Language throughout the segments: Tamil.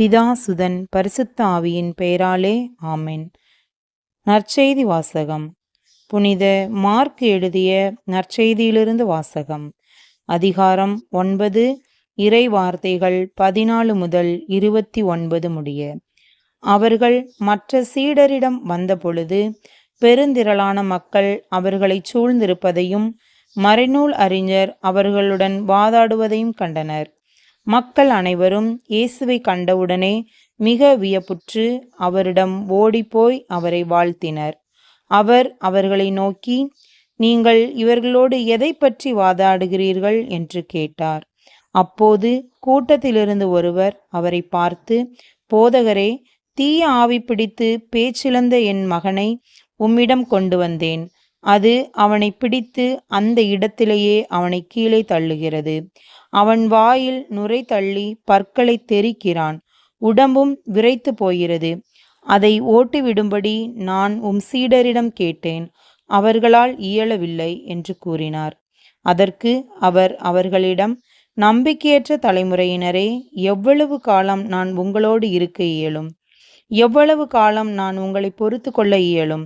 பிதா சுதன் பரிசுத்த ஆவியின் பெயராலே ஆமென். நற்செய்தி வாசகம். புனித மார்க் எழுதிய நற்செய்தியிலிருந்து வாசகம். அதிகாரம் ஒன்பது இறை வார்த்தைகள் பதினாலு முதல் இருபத்தி ஒன்பது முடிய. அவர்கள் மற்ற சீடரிடம் வந்தபொழுது பெருந்திரளான மக்கள் அவர்களைச் சூழ்ந்திருப்பதையும் மறைநூல் அறிஞர் அவர்களுடன் வாதாடுவதையும் கண்டனர். மக்கள் அனைவரும் இயேசுவை கண்டவுடனே மிக வியப்புற்று அவரிடம் ஓடிப்போய் அவரை வாழ்த்தினர். அவர் அவர்களை நோக்கி நீங்கள் இவர்களோடு எதை பற்றி வாதாடுகிறீர்கள்? என்று கேட்டார். அப்போது கூட்டத்திலிருந்து ஒருவர் அவரை பார்த்து போதகரே தீய ஆவி பிடித்து பேச்சிழந்த என் மகனை உம்மிடம் கொண்டு வந்தேன். அது அவனை பிடித்து அந்த இடத்திலேயே அவனை கீழே தள்ளுகிறது. அவன் வாயில் நுரை தள்ளி பற்களை தெறிக்கிறான் உடம்பும் விரைத்து போகிறது. அதை ஓட்டிவிடும்படி நான் உம் சீடரிடம் கேட்டேன். அவர்களால் இயலவில்லை என்று கூறினார். அதற்கு அவர் அவர்களிடம் நம்பிக்கையற்ற தலைமுறையினரே எவ்வளவு காலம் நான் உங்களோடு இருக்க இயலும்? எவ்வளவு காலம் நான் உங்களை பொறுத்து கொள்ள இயலும்?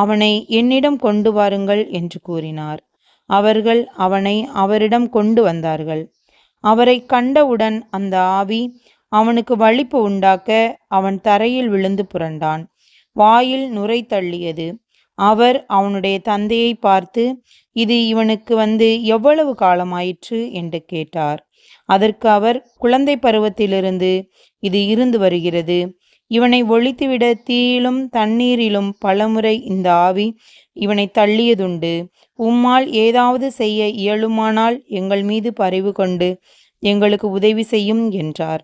அவனை என்னிடம் கொண்டு வாருங்கள் என்று கூறினார். அவர்கள் அவனை அவரிடம் கொண்டு வந்தார்கள். அவரை கண்டவுடன் அந்த ஆவி அவனுக்கு வலிப்பு உண்டாக்க அவன் தரையில் விழுந்து புரண்டான். வாயில் நுரை தள்ளியது. அவர் அவனுடைய தந்தையை பார்த்து இது இவனுக்கு வந்து எவ்வளவு காலமாயிற்று? என்று கேட்டார். அதற்கு அவர் குழந்தை பருவத்திலிருந்து இது இருந்து வருகிறது. இவனை ஒழித்துவிட தீயிலும் தண்ணீரிலும் பலமுறை இந்த ஆவி இவனை தள்ளியதுண்டு. உம்மால் ஏதாவது செய்ய இயலுமானால் எங்கள் மீது பரிவு கொண்டு எங்களுக்கு உதவி செய்யும் என்றார்.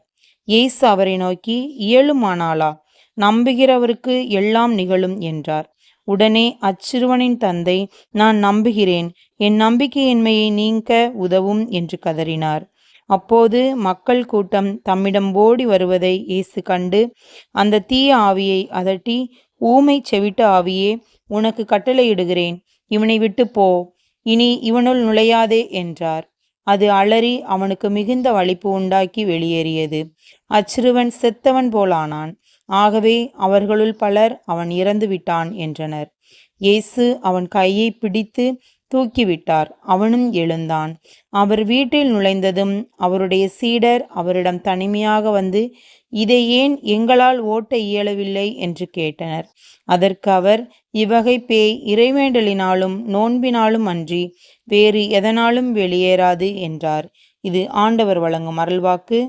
இயேசு அவரை நோக்கி இயலுமானாளா? நம்புகிறவருக்கு எல்லாம் நிகழும் என்றார். உடனே அச்சிறுவனின் தந்தை நான் நம்புகிறேன். என் நம்பிக்கையின்மையை நீங்க உதவும் என்று கதறினார். அப்போது மக்கள் கூட்டம் தம்மிடம் ஓடி வருவதை இயேசு கண்டு அந்த தீய ஆவியை அதட்டி ஊமை செவிட்ட ஆவியே உனக்கு கட்டளையிடுகிறேன் இவனை விட்டு போ இனி இவனுள் நுழையாதே என்றார். அது அலறி அவனுக்கு மிகுந்த வலிப்பு உண்டாக்கி வெளியேறியது. அச்சிறுவன் செத்தவன் போலானான். ஆகவே அவர்களுள் பலர் அவன் இறந்து விட்டான் என்றனர். இயேசு அவன் கையை பிடித்து தூக்கிவிட்டார். அவனும் எழுந்தான். அவர் வீட்டில் நுழைந்ததும் அவருடைய சீடர் அவரிடம் தனிமையாக வந்து இதை ஏன் எங்களால் ஓட்ட இயலவில்லை? என்று கேட்டனர். அதற்கு அவர் இவ்வகை பேய் இறைவேண்டலினாலும் நோன்பினாலும் அன்றி வேறு எதனாலும் வெளியேறாது என்றார். இது ஆண்டவர் வழங்கும் அருள்வாக்கு.